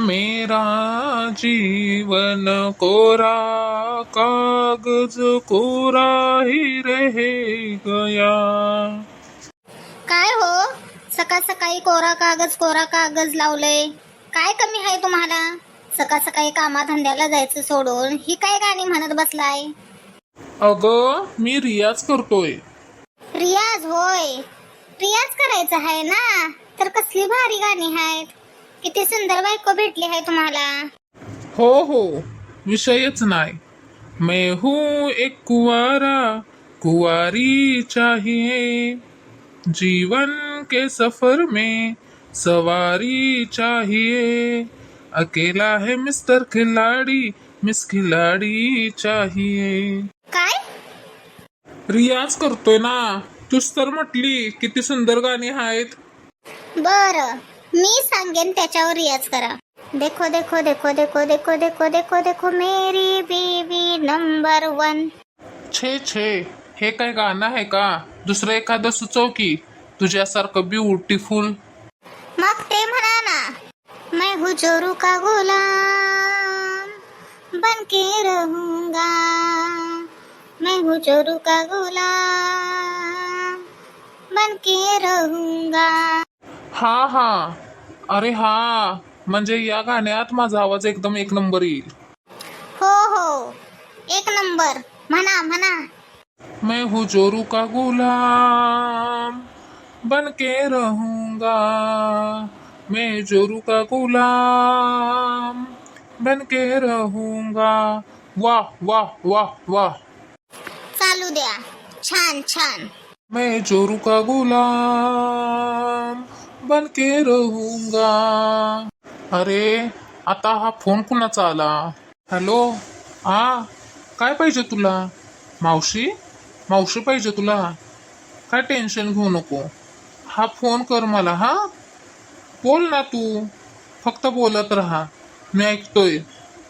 मेरा जीवन कोरा कागज कोरा ही रह गया। काय हो? सकाळ सकाळी कोरा कागज कोरा कागज लावलंय काय कमी आहे तुम्हाला? सकाळ सकाळी कामाधंद्याला जायचं सोडून ही काय गाणी म्हणत बसलाय? अगं मी रियाज करतोय. रियाज होय. रियाज करायचा आहे ना? तर कसली भारी गाणी आहेत. किती सुंदर बायको भेटली आहे तुम्हाला. हो हो. विषयच नाही. मैं हूँ एक कुवारा कुवारी चाहिए. जीवन के सफर में सवारी चाहिए. अकेला है मिस्टर खिलाड़ी मिस खिलाड़ी चाहिए. काय? रियाज करतोय ना. तूच तर म्हटली किती सुंदर गाणी आहेत. बर. मी सांगेन त्याच्यावर रियाज करा. देखो देखो देखो देखो देखो देखो देखो देखो मेरी बीवी नंबर वन छे छे. हे काय गाणं आहे का? दुसरं एखादं सुचव की. तुझ्यासारखं ब्युटिफुल मग ते म्हणा ना. मैं हूँ जोरू का गुलाम बन के रहूंगा. मैं हूँ जोरू का गुलाम बन के रहूंगा. हा हा. अरे हा. म्हणजे या गाण्यात माझा आवाज एकदम एक नंबर येईल. हो हो. एक नंबर. म्हणा म्हणा. मैं हूँ जोरू का गुलाम बन के रहूंगा। मैं जोरू का गुलाम बन के रहूंगा। वाह वाह वाह वाह। चालू द्या. छान छान. मैं जोरू का गुलाम बन के रहूंगा। अरे आता हा फोन कुणाचा आला? हॅलो? हा काय पाहिजे तुला? मावशी? मावशी पाहिजे तुला? काय टेन्शन घेऊ नको. हा फोन कर मला हा? बोल ना तू. फक्त बोलत राहा. मी ऐकतोय.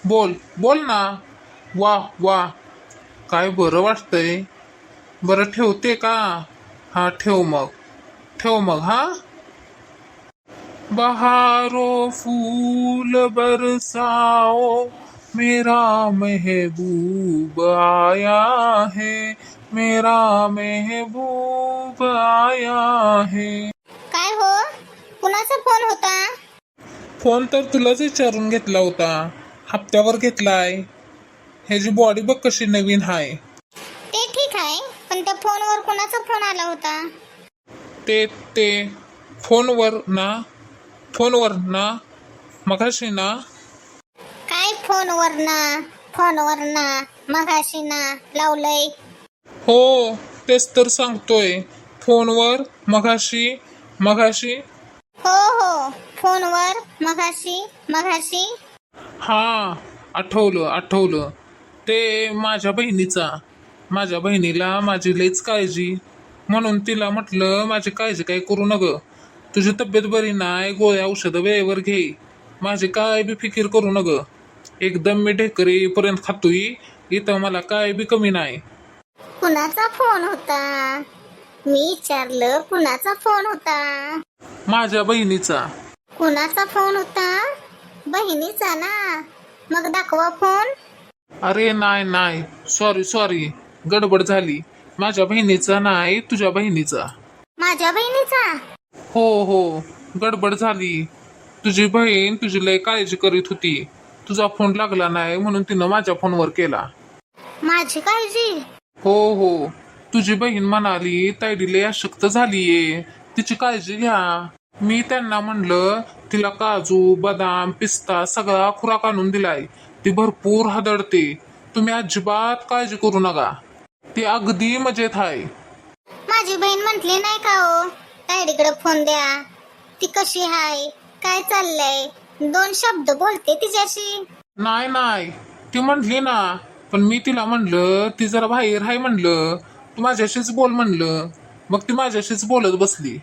बोल बोल ना. वा वा. काय बरं वाटतंय? बरं ठेवते का? हा ठेव मग. ठेव मग हा? बहारो फूल बरसाओ मेरा महबूब आया है मेरा महबूब आया है। काय हो? कुणाचा फोन होता? फोन तर तुलाच विचारून घेतला होता. हप्त्यावर घेतलाय. ह्याची बॉडी बघ कशी नवीन आहे ते ठीक आहे पण त्या फोनवर कुणाचा फोन आला होता? ते ते फोनवर ना. फोनवर ना मगाशी ना. काय फोनवर ना? फोनवर ना लावलंय. हो तेच तर सांगतोय. फोनवर मगाशी मगाशी हो हो फोनवर मगाशी मगाशी हा आठवलं आठवलं. ते माझ्या बहिणीचा. माझ्या बहिणीला माझी लईच काळजी. म्हणून तिला म्हटलं माझी काळजी काय करू नग. तुझी तब्येत बरी नाही गोळ्या औषधं वेळेवर घे. माझी काय बी फिकीर करू नग. एकदम मी ढेकरीपर्यंत खातोय इथं मला काय बी कमी नाही. कुणाचा फोन होता? मी विचारलं कुणाचा फोन होता? माझ्या बहिणीचा. कुणाचा फोन होता? बहिणीचा ना. मग दाखवा फोन. अरे नाही नाही. सॉरी सॉरी गडबड झाली. माझ्या बहिणीचा नाही तुझ्या बहिणीचा. माझ्या बहिणीचा? हो हो. गडबड झाली. तुझी बहीण तुझी लय काळजी करीत होती. तुझा फोन लागला नाही म्हणून तिनं माझ्या फोनवर केला. माझी काळजी? हो हो. तुझी बहीण म्हणाली तायडी लय अशक्त झालीये. तिची काळजी घ्या. मी त्यांना म्हणलं तिला काजू बदाम पिस्ता सगळा खुराक आणून दिलाय. ती भरपूर हदडते. तुम्ही अजिबात काळजी करू नका. ती अगदी मजेत आहे. माझी बहीण म्हंटली नाही का हो? तायडीकडे फोन द्या. ती कशी हाय काय चाललंय? दोन शब्द बोलते तिच्याशी. नाही नाही. ती म्हटली ना पण मी तिला म्हणलं ती जरा बाहेर आहे म्हणलं. तू माझ्याशीच बोल म्हणलं. मग ती माझ्याशीच बोलत बसली.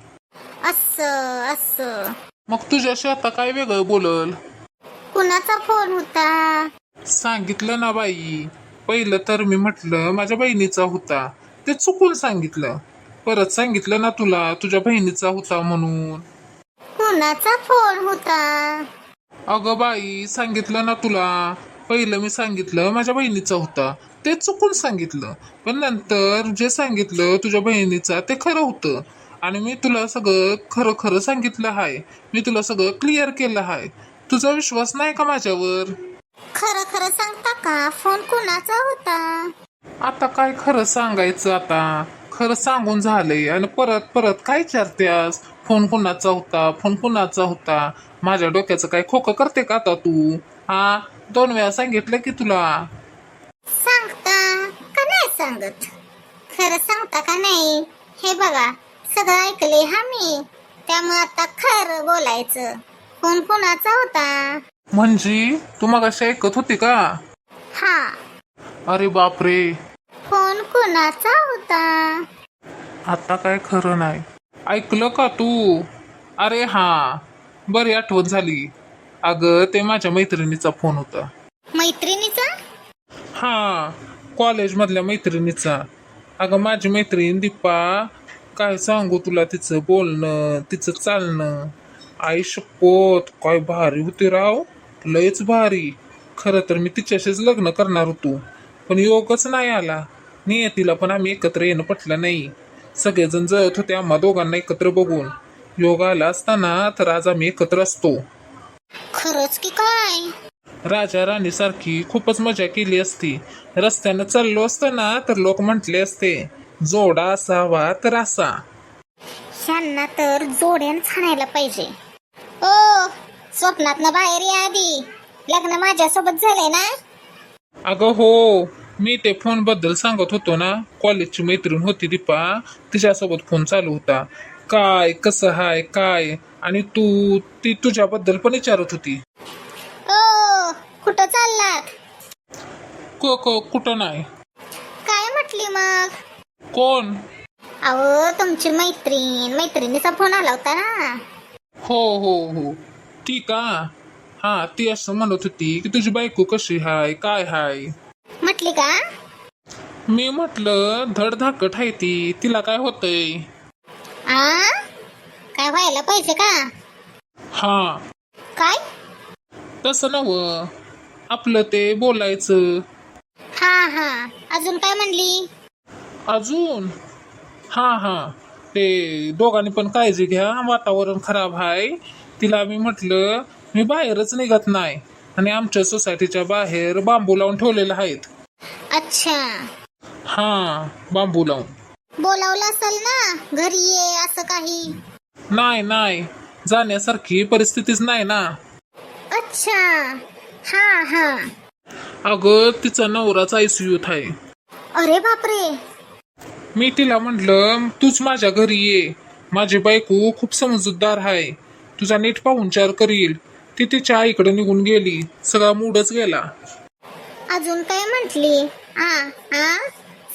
असं असं. मग तुझ्याशी आता काय वेगळं बोलल? कुणाचा फोन होता? सांगितलं ना बाई. पहिलं तर मी म्हटलं माझ्या बहिणीचा होता. ते चुकून सांगितलं. परत सांगितलं ना तुला तुझ्या बहिणीचा होता म्हणून. कुणाचा फोन होता? अगं बाई सांगितलं ना तुला. पहिलं मी सांगितलं माझ्या बहिणीचा होता. ते चुकून सांगितलं. पण नंतर जे सांगितलं तुझ्या बहिणीचा ते खरं होतं. आणि मी तुला सगळं खरं खरं सांगितलं आहे मी तुला सगळं क्लिअर केलं आहे तुझा विश्वास नाही का माझ्यावर? खरं खरं सांगता का? फोन कुणाचा होता? आता काय खरं सांगायचं आता? खरं सांगून झालंय. आणि परत परत काय विचारत्यास फोन कुणाचा होता? फोन कुणाचा होता? माझ्या डोक्याचं काय खोकं करते का आता तू? हा? दोन वेळा सांगितलं की तुला. सांगता का नाही सांगत? खरं सांगता का नाही? हे बघा सगळं ऐकले हा मी. त्यामुळे आता खरं बोलायचं. फोन कुणाचा होता? म्हणजे तू मग ऐकत होती का? हा. अरे बापरे. फोन कुणाचा होता आता. काय खरं नाही. ऐकलं का तू? अरे हा बरी आठवण झाली. अगं ते माझ्या मैत्रिणीचा फोन होता. मैत्रिणीचा? हा कॉलेजमधल्या मैत्रिणीचा. अगं माझी मैत्रीण दीपा काय सांगू तुला तिचं बोलणं तिचं चालणं. आई शपथ काय भारी होती राव. लयच भारी. खरं तर मी तिच्याशीच लग्न करणार होतो. पण योगच नाही आला. नियतीला पण आम्ही एकत्र येणं पटलं नाही. सगळेजण जळत होते आम्हा दोघांना एकत्र बघून. योग आला असताना तर आज आम्ही एकत्र असतो. खरंच की काय? राजा राणी सारखी खूपच मजा केली असती. रस्त्यानं चाललो असताना तर लोक म्हटले असते जोडा असावा तर असा. ह्यांना तर जोड्यान छाणायला पाहिजे. ओ स्वप्नात बाहेर या आधी. लग्न माझ्यासोबत झालंय ना? अगं हो. मी ते फोनबद्दल सांगत होतो ना कॉलेजची मैत्रीण होती दीपा तिच्यासोबत फोन चालू होता. काय कसं हाय काय? आणि तू ती तुझ्याबद्दल पण विचारत होती. ओ कुठं चाललात? क क कुठं नाही. काय म्हटली मग? कोण? अहो तुमची मैत्रीण मैत्रिणीचा फोन आला होता ना. हो हो हो. ती का? हा ती असं म्हणत होती की तुझी बायको कशी हाय काय हाय? म्हटली का? मी म्हटलं धडधाकट आहे ती तिला काय होतंय? आ? काय व्हायला पाहिजे का? हा. काय? तसं नव आपलं ते बोलायचं. हा हा. अजून काय म्हणली? अजून? हा हा. ते दोघांनी पण काळजी घ्या. वातावरण खराब आहे तिला मी म्हटलं मी बाहेरच निघत नाही. आणि आमच्या सोसायटीच्या बाहेर बांबू लावून ठेवलेले आहेत. अच्छा. हा बांबू लावून बोलावलं असेल ना घरी ये असं काही. नाही नाही. जाण्यासारखी परिस्थितीच नाही ना. अच्छा. हा हा. अगं तिचा नवराच आयसीयूत आहे अरे बापरे. मी तिला म्हटलं तूच माझ्या घरी ये. माझी बायको खूप समजूतदार आहे तुझा नीट पाहुणचार करील. ती तिच्या आईकडे निघून गेली. सगळा मूडच गेला. अजून काय म्हंटली? आ आ?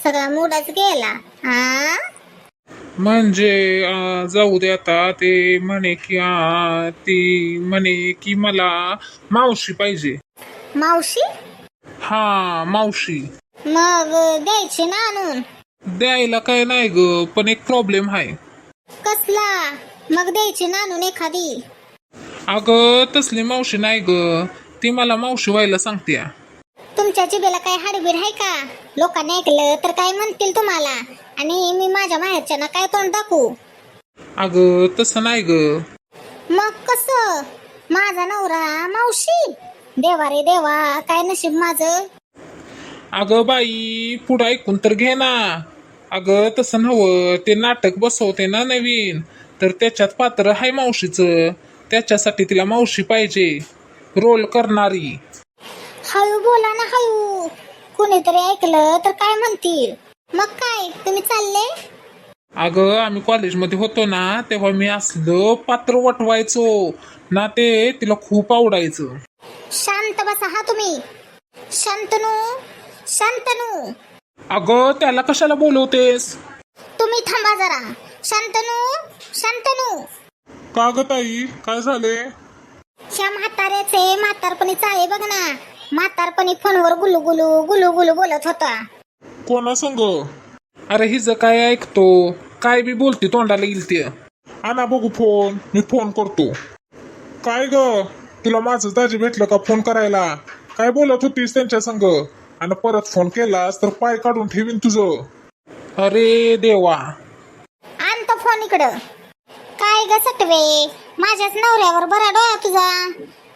सगळा मूडच गेला. आ? म्हणजे अं, जाऊ दे आता. ते म्हणे की अं, ती म्हणे की मला मावशी पाहिजे. मावशी? हा मावशी. मग द्यायची ना आणून? द्यायला काय नाही ग पण एक प्रॉब्लेम आहे. कसला? मग द्यायची ना आणून एखादी. अगं तसली मावशी नाही ग. ती मला मावशी व्हायला सांगते तुमच्या जिभेला काय हाडबीर आहे का? लोकांनी ऐकलं तर काय म्हणतील तुम्हाला? आणि मी माझ्या माहेरच्या काय तोंड दाखवू? अगं तसं नाही ग. मग कस? माझा नवरा मावशी? देवा रे देवा काय नशीब माझं? अगं बाई पुढं ऐकून तर घे ना. अगं तसं नव्हं ते नाटक बसवते ना नवीन. तर त्याच्यात पात्र आहे मावशीचं. त्याच्यासाठी तिला मावशी पाहिजे. रोल करणारी. हळू बोला ना हळू. कुणीतरी ऐकलं तर काय म्हणतील? मग काय तुम्ही चालले? अगं आम्ही कॉलेजमध्ये होतो ना तेव्हा मी असलं पात्र वटवायचो. ना ते तिला खूप आवडायचं. शांत बसा हा तुम्ही. शांतनू शांतनू. अगं त्याला कशाला बोलवतेस? तुम्ही थांबा जरा. शांतनू शांतनू. का ग ताई? काय झाले ह्या म्हाताऱ्याचे म्हातारपणी चाळे बघ ना. म्हातारपणी फोनवर गुलू गुलू गुलू गुलू बोलत होता. कोणा संग? अरे हिज काय ऐकतो? काय बी बोलते तोंडाला येईल ते आणा बघू फोन मी फोन करतो. काय ग? तुला माझं दाजी भेटलं का फोन करायला? काय बोलत होतीस त्यांच्या संग? आणि परत फोन केलास तर पाय काढून ठेवीन तुझं. अरे देवा. आण तो फोन इकडं. काय ग सटवे? माझ्याच नवऱ्यावर बरा डोळा तुझा.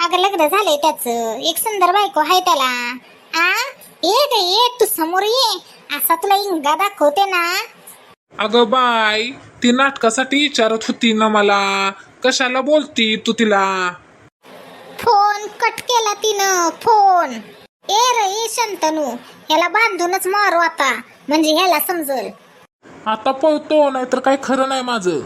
अगं लग्न झालंय त्याच. एक सुंदर बायको आहे त्याला. आ? ये ग ये तू समोर ये. असा तुला इंगा दाखवते ना. अगं बाय ती नाटकासाठी विचारत होती ना मला. कशाला बोलती तू तिला? फोन कट केला तिनं फोन. ए रे ए शंतनू ह्याला बांधूनच मारू आता. म्हणजे ह्याला समजल. आता पळतो नाहीतर काय खरं नाही माझं.